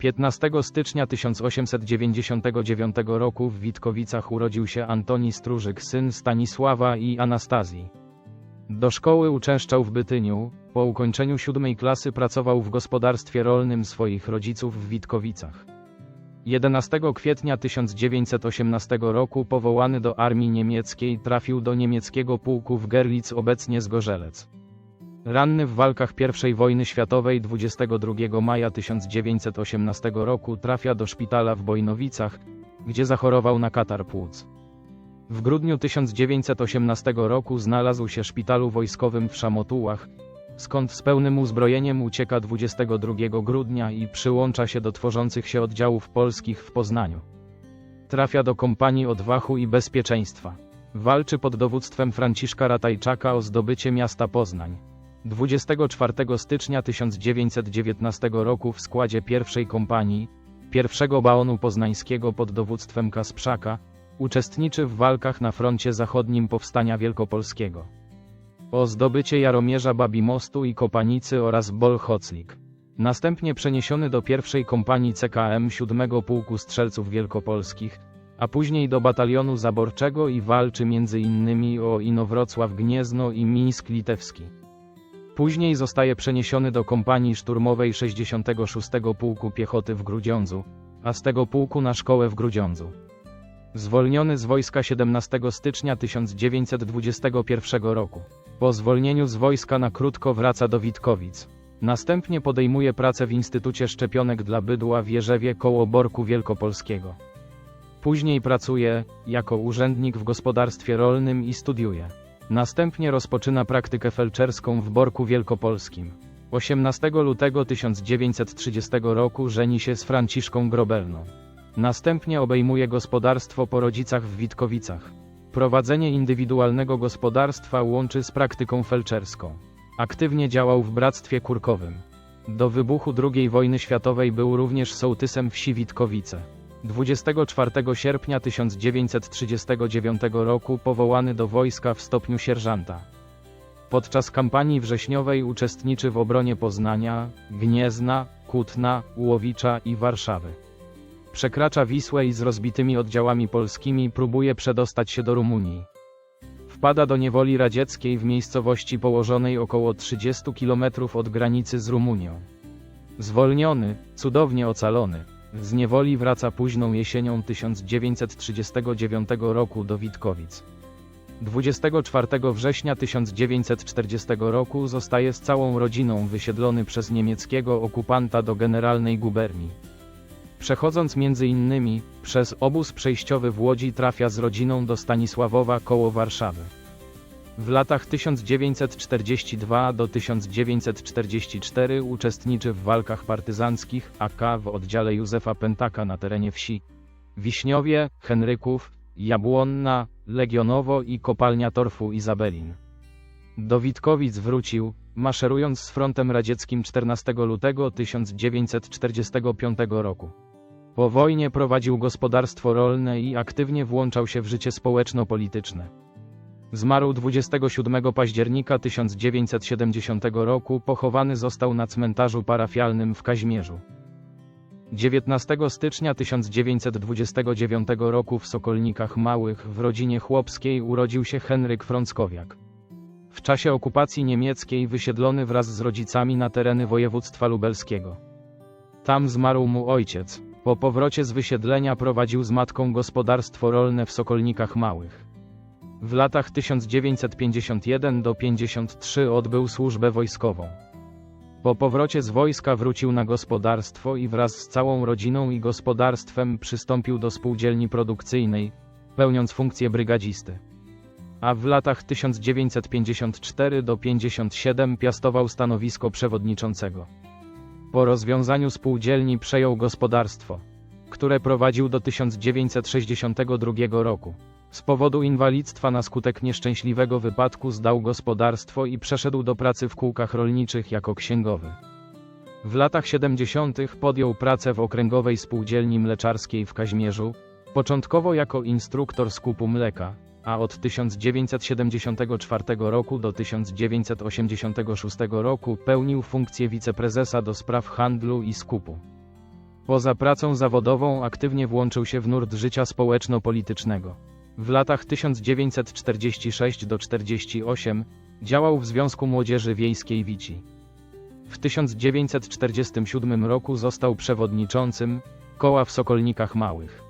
15 stycznia 1899 roku w Witkowicach urodził się Antoni Stróżyk, syn Stanisława i Anastazji. Do szkoły uczęszczał w Bytyniu, po ukończeniu siódmej klasy pracował w gospodarstwie rolnym swoich rodziców w Witkowicach. 11 kwietnia 1918 roku powołany do armii niemieckiej trafił do niemieckiego pułku w Gerlitz obecnie Zgorzelec. Ranny w walkach I wojny światowej 22 maja 1918 roku trafia do szpitala w Bojnowicach, gdzie zachorował na katar płuc. W grudniu 1918 roku znalazł się w szpitalu wojskowym w Szamotułach, skąd z pełnym uzbrojeniem ucieka 22 grudnia i przyłącza się do tworzących się oddziałów polskich w Poznaniu. Trafia do kompanii odwachu i bezpieczeństwa. Walczy pod dowództwem Franciszka Ratajczaka o zdobycie miasta Poznań. 24 stycznia 1919 roku w składzie pierwszej kompanii, pierwszego baonu poznańskiego pod dowództwem Kasprzaka, uczestniczy w walkach na froncie zachodnim Powstania Wielkopolskiego. O zdobycie Jaromierza Babimostu i Kopanicy oraz Bolchoclik. Następnie przeniesiony do pierwszej kompanii CKM 7 Pułku Strzelców Wielkopolskich, a później do Batalionu Zaborczego i walczy m.in. o Inowrocław Gniezno i Mińsk Litewski. Później zostaje przeniesiony do kompanii szturmowej 66 Pułku Piechoty w Grudziądzu, a z tego pułku na szkołę w Grudziądzu. Zwolniony z wojska 17 stycznia 1921 roku. Po zwolnieniu z wojska na krótko wraca do Witkowic. Następnie podejmuje pracę w Instytucie Szczepionek dla Bydła w Jerzewie koło Borku Wielkopolskiego. Później pracuje jako urzędnik w gospodarstwie rolnym i studiuje. Następnie rozpoczyna praktykę felczerską w Borku Wielkopolskim. 18 lutego 1930 roku żeni się z Franciszką Grobelną. Następnie obejmuje gospodarstwo po rodzicach w Witkowicach. Prowadzenie indywidualnego gospodarstwa łączy z praktyką felczerską. Aktywnie działał w Bractwie Kurkowym. Do wybuchu II wojny światowej był również sołtysem wsi Witkowice. 24 sierpnia 1939 roku powołany do wojska w stopniu sierżanta. Podczas kampanii wrześniowej uczestniczy w obronie Poznania, Gniezna, Kutna, Łowicza i Warszawy. Przekracza Wisłę i z rozbitymi oddziałami polskimi próbuje przedostać się do Rumunii. Wpada do niewoli radzieckiej w miejscowości położonej około 30 km od granicy z Rumunią. Zwolniony, cudownie ocalony, z niewoli wraca późną jesienią 1939 roku do Witkowic. 24 września 1940 roku zostaje z całą rodziną wysiedlony przez niemieckiego okupanta do generalnej guberni. Przechodząc między innymi przez obóz przejściowy w Łodzi trafia z rodziną do Stanisławowa koło Warszawy. W latach 1942 do 1944 uczestniczy w walkach partyzanckich AK w oddziale Józefa Pentaka na terenie wsi Wiśniowie, Henryków, Jabłonna, Legionowo i kopalnia torfu Izabelin. Do Witkowic wrócił, maszerując z frontem radzieckim 14 lutego 1945 roku. Po wojnie prowadził gospodarstwo rolne i aktywnie włączał się w życie społeczno-polityczne. Zmarł 27 października 1970 roku, pochowany został na cmentarzu parafialnym w Kaźmierzu. 19 stycznia 1929 roku w Sokolnikach Małych w rodzinie chłopskiej urodził się Henryk Frąckowiak. W czasie okupacji niemieckiej wysiedlony wraz z rodzicami na tereny województwa lubelskiego. Tam zmarł mu ojciec. Po powrocie z wysiedlenia prowadził z matką gospodarstwo rolne w Sokolnikach Małych. W latach 1951 do 53 odbył służbę wojskową. Po powrocie z wojska wrócił na gospodarstwo i wraz z całą rodziną i gospodarstwem przystąpił do spółdzielni produkcyjnej, pełniąc funkcję brygadzisty. A w latach 1954 do 57 piastował stanowisko przewodniczącego. Po rozwiązaniu spółdzielni przejął gospodarstwo, które prowadził do 1962 roku. Z powodu inwalidztwa na skutek nieszczęśliwego wypadku zdał gospodarstwo i przeszedł do pracy w kółkach rolniczych jako księgowy. W latach 70. podjął pracę w okręgowej spółdzielni mleczarskiej w Kaźmierzu, początkowo jako instruktor skupu mleka, a od 1974 roku do 1986 roku pełnił funkcję wiceprezesa do spraw handlu i skupu. Poza pracą zawodową aktywnie włączył się w nurt życia społeczno-politycznego. W latach 1946 do 48 działał w Związku Młodzieży Wiejskiej Wici. W 1947 roku został przewodniczącym koła w Sokolnikach Małych.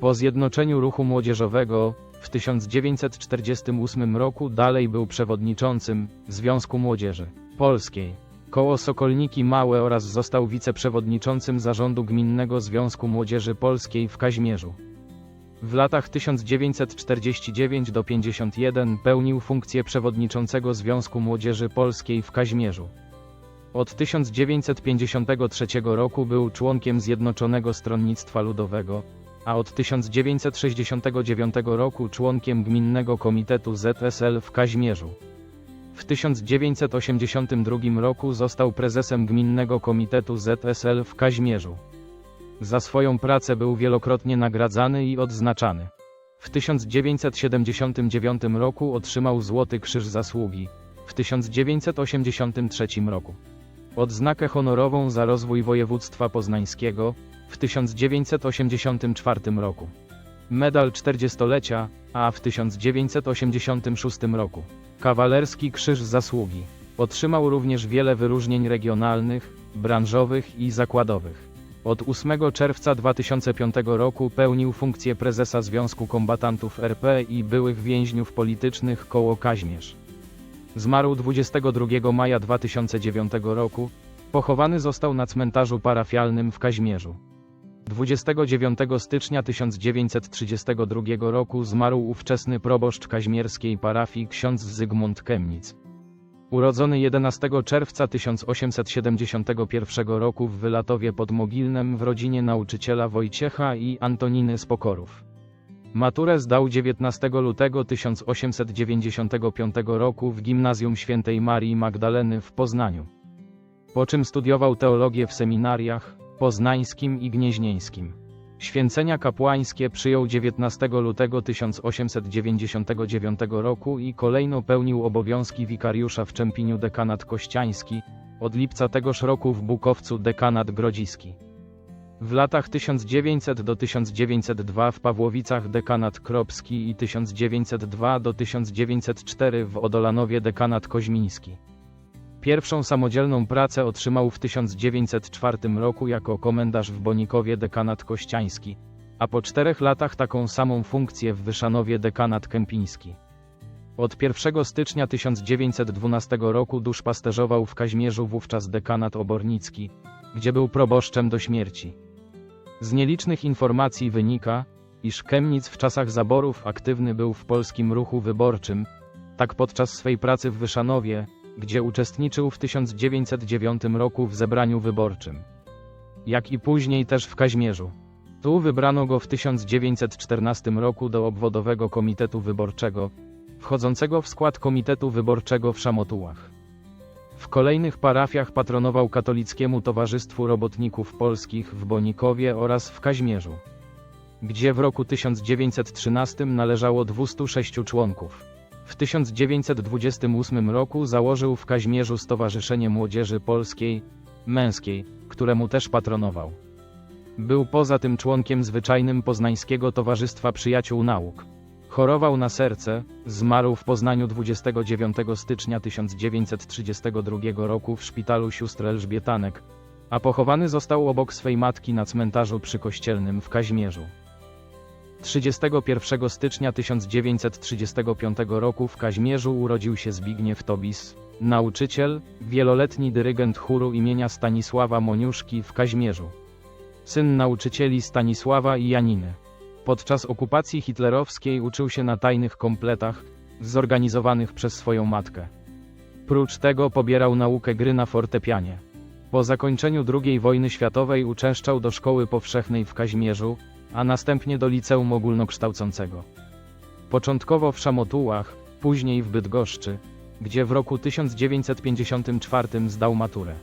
Po zjednoczeniu ruchu młodzieżowego w 1948 roku dalej był przewodniczącym Związku Młodzieży Polskiej. Koło Sokolniki Małe oraz został wiceprzewodniczącym zarządu Gminnego Związku Młodzieży Polskiej w Kaźmierzu. W latach 1949 do 51 pełnił funkcję przewodniczącego Związku Młodzieży Polskiej w Kaźmierzu. Od 1953 roku był członkiem Zjednoczonego Stronnictwa Ludowego, a od 1969 roku członkiem Gminnego Komitetu ZSL w Kaźmierzu. W 1982 roku został prezesem Gminnego Komitetu ZSL w Kaźmierzu. Za swoją pracę był wielokrotnie nagradzany i odznaczany. W 1979 roku otrzymał Złoty Krzyż Zasługi, w 1983 roku. Odznakę honorową za rozwój województwa poznańskiego w 1984 roku. Medal 40-lecia, a w 1986 roku. Kawalerski Krzyż Zasługi. Otrzymał również wiele wyróżnień regionalnych, branżowych i zakładowych. Od 8 czerwca 2005 roku pełnił funkcję prezesa Związku Kombatantów RP i byłych więźniów politycznych koło Kaźmierz. Zmarł 22 maja 2009 roku. Pochowany został na cmentarzu parafialnym w Kaźmierzu. 29 stycznia 1932 roku zmarł ówczesny proboszcz kaźmierskiej parafii ksiądz Zygmunt Kemnic. Urodzony 11 czerwca 1871 roku w Wylatowie pod Mogilnem w rodzinie nauczyciela Wojciecha i Antoniny z Pokorów. Maturę zdał 19 lutego 1895 roku w Gimnazjum Świętej Marii Magdaleny w Poznaniu. Po czym studiował teologię w seminariach poznańskim i gnieźnieńskim. Święcenia kapłańskie przyjął 19 lutego 1899 roku i kolejno pełnił obowiązki wikariusza w Czempiniu dekanat kościański, od lipca tegoż roku w Bukowcu dekanat grodziski. W latach 1900 do 1902 w Pawłowicach dekanat kropski i 1902 do 1904 w Odolanowie dekanat koźmiński. Pierwszą samodzielną pracę otrzymał w 1904 roku jako komendarz w Bonikowie dekanat kościański, a po czterech latach taką samą funkcję w Wyszanowie dekanat kępiński. Od 1 stycznia 1912 roku duszpasterzował w Kaźmierzu wówczas dekanat obornicki, gdzie był proboszczem do śmierci. Z nielicznych informacji wynika, iż Kemnic w czasach zaborów aktywny był w polskim ruchu wyborczym, tak podczas swej pracy w Wyszanowie, gdzie uczestniczył w 1909 roku w zebraniu wyborczym. Jak i później też w Kaźmierzu. Tu wybrano go w 1914 roku do obwodowego komitetu wyborczego, wchodzącego w skład komitetu wyborczego w Szamotułach. W kolejnych parafiach patronował katolickiemu Towarzystwu Robotników Polskich w Bonikowie oraz w Kaźmierzu, gdzie w roku 1913 należało 206 członków. W 1928 roku założył w Kaźmierzu Stowarzyszenie Młodzieży Polskiej, Męskiej, któremu też patronował. Był poza tym członkiem zwyczajnym Poznańskiego Towarzystwa Przyjaciół Nauk. Chorował na serce, zmarł w Poznaniu 29 stycznia 1932 roku w szpitalu sióstr Elżbietanek, a pochowany został obok swej matki na cmentarzu przykościelnym w Kaźmierzu. 31 stycznia 1935 roku w Kaźmierzu urodził się Zbigniew Tobis, nauczyciel, wieloletni dyrygent chóru imienia Stanisława Moniuszki w Kaźmierzu. Syn nauczycieli Stanisława i Janiny. Podczas okupacji hitlerowskiej uczył się na tajnych kompletach, zorganizowanych przez swoją matkę. Prócz tego pobierał naukę gry na fortepianie. Po zakończeniu II wojny światowej uczęszczał do szkoły powszechnej w Kaźmierzu, a następnie do liceum ogólnokształcącego. Początkowo w Szamotułach, później w Bydgoszczy, gdzie w roku 1954 zdał maturę.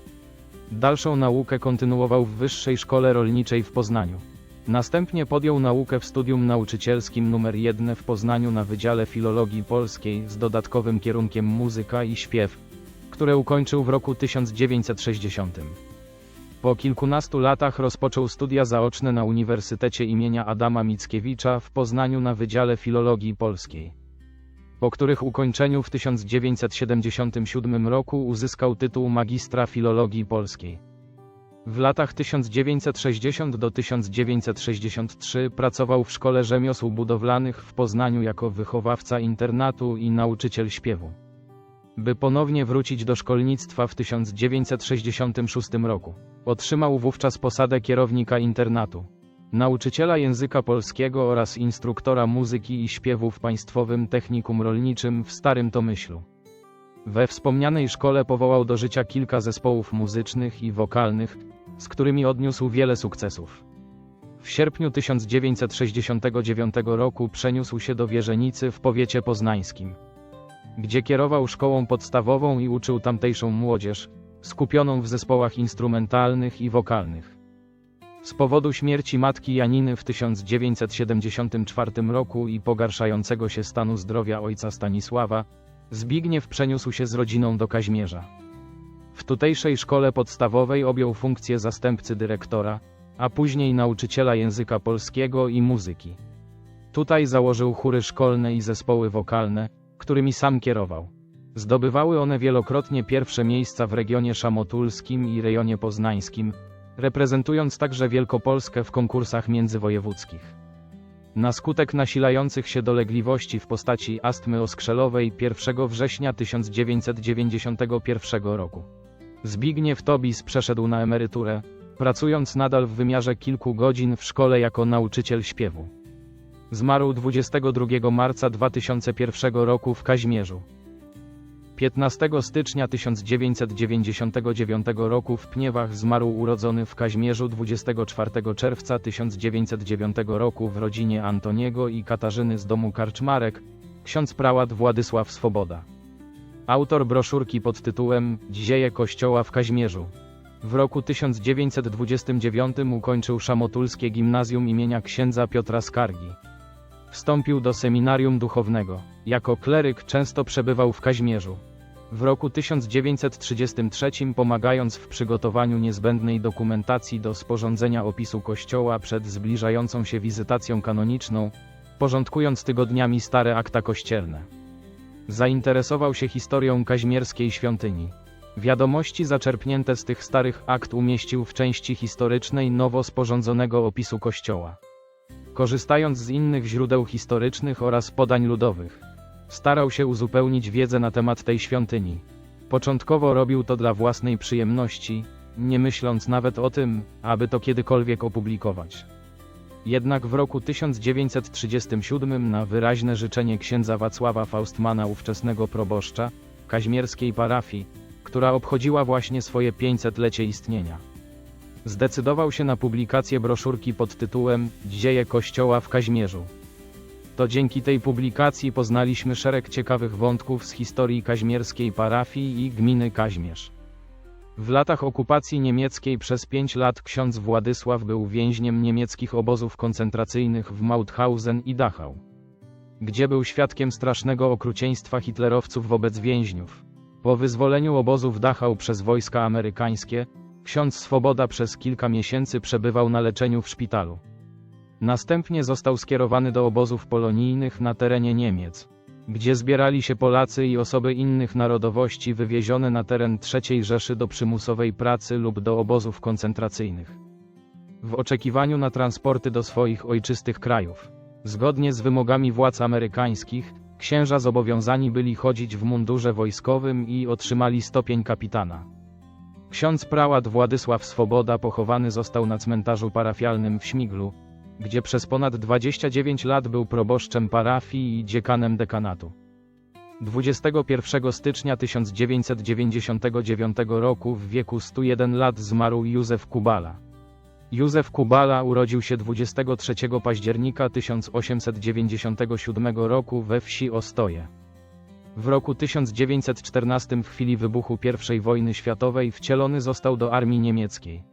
Dalszą naukę kontynuował w Wyższej Szkole Rolniczej w Poznaniu. Następnie podjął naukę w studium nauczycielskim nr 1 w Poznaniu na Wydziale Filologii Polskiej z dodatkowym kierunkiem muzyka i śpiew, które ukończył w roku 1960. Po kilkunastu latach rozpoczął studia zaoczne na Uniwersytecie imienia Adama Mickiewicza w Poznaniu na Wydziale Filologii Polskiej. Po których ukończeniu w 1977 roku uzyskał tytuł magistra filologii polskiej. W latach 1960 do 1963 pracował w Szkole Rzemiosł Budowlanych w Poznaniu jako wychowawca internatu i nauczyciel śpiewu. By ponownie wrócić do szkolnictwa w 1966 roku. Otrzymał wówczas posadę kierownika internatu, nauczyciela języka polskiego oraz instruktora muzyki i śpiewu w Państwowym Technikum Rolniczym w Starym Tomyślu. We wspomnianej szkole powołał do życia kilka zespołów muzycznych i wokalnych, z którymi odniósł wiele sukcesów. W sierpniu 1969 roku przeniósł się do Wierzenicy w powiecie poznańskim, gdzie kierował szkołą podstawową i uczył tamtejszą młodzież, skupioną w zespołach instrumentalnych i wokalnych. Z powodu śmierci matki Janiny w 1974 roku i pogarszającego się stanu zdrowia ojca Stanisława, Zbigniew przeniósł się z rodziną do Kaźmierza. W tutejszej szkole podstawowej objął funkcję zastępcy dyrektora, a później nauczyciela języka polskiego i muzyki. Tutaj założył chóry szkolne i zespoły wokalne, którymi sam kierował. Zdobywały one wielokrotnie pierwsze miejsca w regionie szamotulskim i rejonie poznańskim, reprezentując także Wielkopolskę w konkursach międzywojewódzkich. Na skutek nasilających się dolegliwości w postaci astmy oskrzelowej 1 września 1991 roku. Zbigniew Tobis przeszedł na emeryturę, pracując nadal w wymiarze kilku godzin w szkole jako nauczyciel śpiewu. Zmarł 22 marca 2001 roku w Kaźmierzu. 15 stycznia 1999 roku w Pniewach zmarł urodzony w Kaźmierzu 24 czerwca 1909 roku w rodzinie Antoniego i Katarzyny z domu Karczmarek, ksiądz prałat Władysław Swoboda. Autor broszurki pod tytułem Dzieje Kościoła w Kaźmierzu. W roku 1929 ukończył Szamotulskie Gimnazjum imienia księdza Piotra Skargi. Wstąpił do seminarium duchownego. Jako kleryk często przebywał w Kaźmierzu. W roku 1933 pomagając w przygotowaniu niezbędnej dokumentacji do sporządzenia opisu kościoła przed zbliżającą się wizytacją kanoniczną, porządkując tygodniami stare akta kościelne. Zainteresował się historią kaźmierskiej świątyni. Wiadomości zaczerpnięte z tych starych akt umieścił w części historycznej nowo sporządzonego opisu kościoła. Korzystając z innych źródeł historycznych oraz podań ludowych, starał się uzupełnić wiedzę na temat tej świątyni. Początkowo robił to dla własnej przyjemności, nie myśląc nawet o tym, aby to kiedykolwiek opublikować. Jednak w roku 1937 na wyraźne życzenie księdza Wacława Faustmana ówczesnego proboszcza, kaźmierskiej parafii, która obchodziła właśnie swoje 500-lecie istnienia. Zdecydował się na publikację broszurki pod tytułem Dzieje Kościoła w Kaźmierzu. To dzięki tej publikacji poznaliśmy szereg ciekawych wątków z historii kaźmierskiej parafii i gminy Kaźmierz. W latach okupacji niemieckiej przez pięć lat ksiądz Władysław był więźniem niemieckich obozów koncentracyjnych w Mauthausen i Dachau, gdzie był świadkiem strasznego okrucieństwa hitlerowców wobec więźniów. Po wyzwoleniu obozu w Dachau przez wojska amerykańskie, ksiądz Swoboda przez kilka miesięcy przebywał na leczeniu w szpitalu. Następnie został skierowany do obozów polonijnych na terenie Niemiec, gdzie zbierali się Polacy i osoby innych narodowości wywiezione na teren III Rzeszy do przymusowej pracy lub do obozów koncentracyjnych. W oczekiwaniu na transporty do swoich ojczystych krajów. Zgodnie z wymogami władz amerykańskich, księża zobowiązani byli chodzić w mundurze wojskowym i otrzymali stopień kapitana. Ksiądz prałat Władysław Swoboda pochowany został na cmentarzu parafialnym w Śmiglu, gdzie przez ponad 29 lat był proboszczem parafii i dziekanem dekanatu. 21 stycznia 1999 roku w wieku 101 lat zmarł Józef Kubala. Józef Kubala urodził się 23 października 1897 roku we wsi Ostoje. W roku 1914 w chwili wybuchu I wojny światowej wcielony został do armii niemieckiej.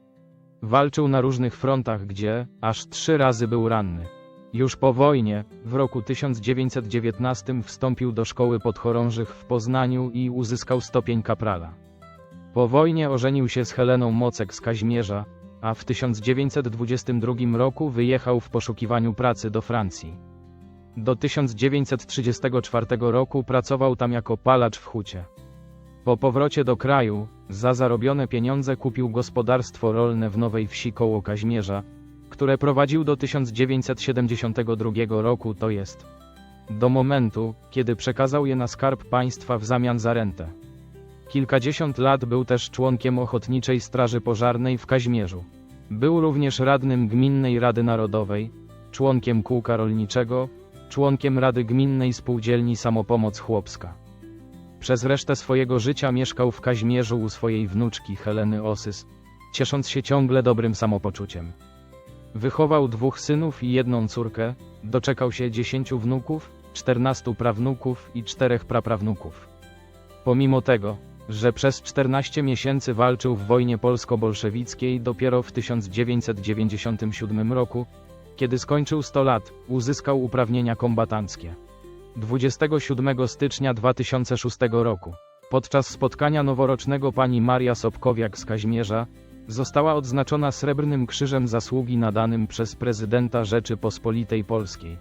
Walczył na różnych frontach, gdzie aż trzy razy był ranny. Już po wojnie, w roku 1919 wstąpił do szkoły podchorążych w Poznaniu i uzyskał stopień kaprala. Po wojnie ożenił się z Heleną Mocek z Kaźmierza, a w 1922 roku wyjechał w poszukiwaniu pracy do Francji. Do 1934 roku pracował tam jako palacz w hucie. Po powrocie do kraju, za zarobione pieniądze kupił gospodarstwo rolne w Nowej Wsi koło Kaźmierza, które prowadził do 1972 roku, to jest do momentu, kiedy przekazał je na skarb państwa w zamian za rentę. Kilkadziesiąt lat był też członkiem Ochotniczej Straży Pożarnej w Kaźmierzu. Był również radnym Gminnej Rady Narodowej, członkiem kółka rolniczego, członkiem Rady Gminnej Spółdzielni Samopomoc Chłopska. Przez resztę swojego życia mieszkał w Kaźmierzu u swojej wnuczki Heleny Osys, ciesząc się ciągle dobrym samopoczuciem. Wychował dwóch synów i jedną córkę, doczekał się dziesięciu wnuków, czternastu prawnuków i czterech praprawnuków. Pomimo tego, że przez 14 miesięcy walczył w wojnie polsko-bolszewickiej, dopiero w 1997 roku, kiedy skończył 100 lat, uzyskał uprawnienia kombatanckie. 27 stycznia 2006 roku, podczas spotkania noworocznego pani Maria Sobkowiak z Kaźmierza, została odznaczona Srebrnym Krzyżem Zasługi nadanym przez prezydenta Rzeczypospolitej Polskiej.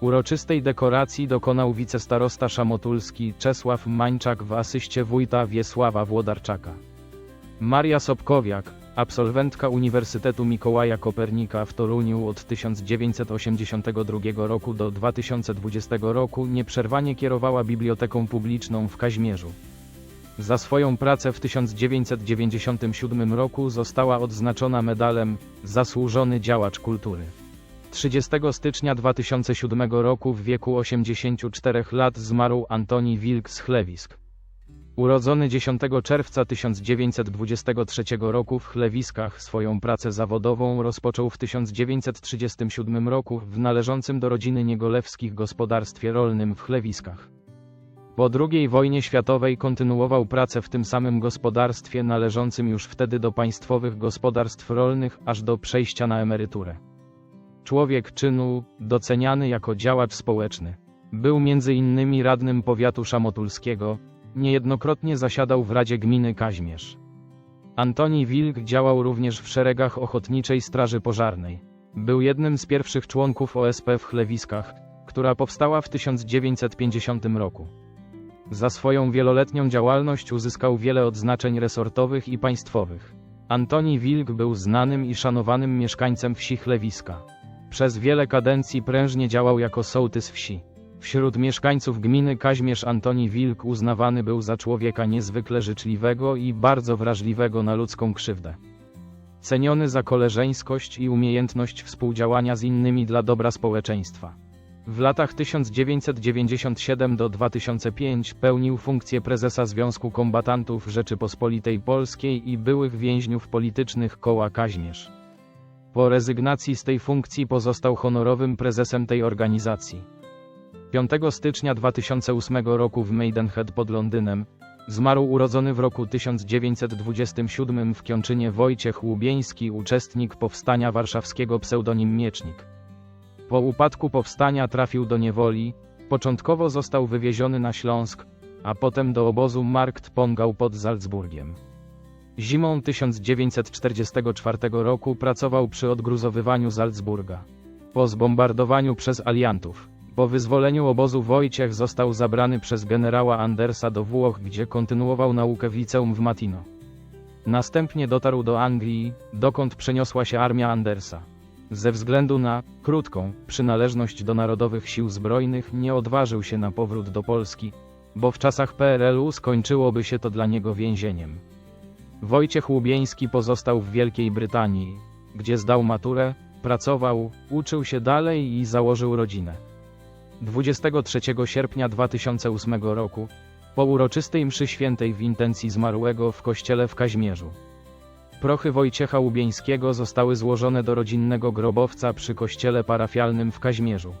Uroczystej dekoracji dokonał wicestarosta szamotulski Czesław Mańczak w asyście wójta Wiesława Włodarczaka. Maria Sobkowiak, absolwentka Uniwersytetu Mikołaja Kopernika w Toruniu od 1982 roku do 2020 roku nieprzerwanie kierowała biblioteką publiczną w Kaźmierzu. Za swoją pracę w 1997 roku została odznaczona medalem Zasłużony działacz kultury. 30 stycznia 2007 roku w wieku 84 lat zmarł Antoni Wilk z Chlewisk. Urodzony 10 czerwca 1923 roku w Chlewiskach swoją pracę zawodową rozpoczął w 1937 roku w należącym do rodziny Niegolewskich gospodarstwie rolnym w Chlewiskach. Po II wojnie światowej kontynuował pracę w tym samym gospodarstwie należącym już wtedy do państwowych gospodarstw rolnych aż do przejścia na emeryturę. Człowiek czynu, doceniany jako działacz społeczny. Był między innymi radnym powiatu szamotulskiego, niejednokrotnie zasiadał w Radzie Gminy Kaźmierz. Antoni Wilk działał również w szeregach Ochotniczej Straży Pożarnej. Był jednym z pierwszych członków OSP w Chlewiskach, która powstała w 1950 roku. Za swoją wieloletnią działalność uzyskał wiele odznaczeń resortowych i państwowych. Antoni Wilk był znanym i szanowanym mieszkańcem wsi Chlewiska. Przez wiele kadencji prężnie działał jako sołtys wsi. Wśród mieszkańców gminy Kaźmierz Antoni Wilk uznawany był za człowieka niezwykle życzliwego i bardzo wrażliwego na ludzką krzywdę. Ceniony za koleżeńskość i umiejętność współdziałania z innymi dla dobra społeczeństwa. W latach 1997 do 2005 pełnił funkcję prezesa Związku Kombatantów Rzeczypospolitej Polskiej i byłych więźniów politycznych koła Kaźmierz. Po rezygnacji z tej funkcji pozostał honorowym prezesem tej organizacji. 5 stycznia 2008 roku w Maidenhead pod Londynem zmarł urodzony w roku 1927 w Kiączynie Wojciech Łubieński, uczestnik powstania warszawskiego pseudonim Miecznik. Po upadku powstania trafił do niewoli, początkowo został wywieziony na Śląsk, a potem do obozu Markt Pongau pod Salzburgiem. Zimą 1944 roku pracował przy odgruzowywaniu Salzburga. Po zbombardowaniu przez aliantów, po wyzwoleniu obozu Wojciech został zabrany przez generała Andersa do Włoch, gdzie kontynuował naukę w liceum w Matino. Następnie dotarł do Anglii, dokąd przeniosła się armia Andersa. Ze względu na krótką przynależność do Narodowych Sił Zbrojnych nie odważył się na powrót do Polski, bo w czasach PRL-u skończyłoby się to dla niego więzieniem. Wojciech Łubieński pozostał w Wielkiej Brytanii, gdzie zdał maturę, pracował, uczył się dalej i założył rodzinę. 23 sierpnia 2008 roku, po uroczystej mszy świętej w intencji zmarłego w kościele w Kaźmierzu. Prochy Wojciecha Łubieńskiego zostały złożone do rodzinnego grobowca przy kościele parafialnym w Kaźmierzu.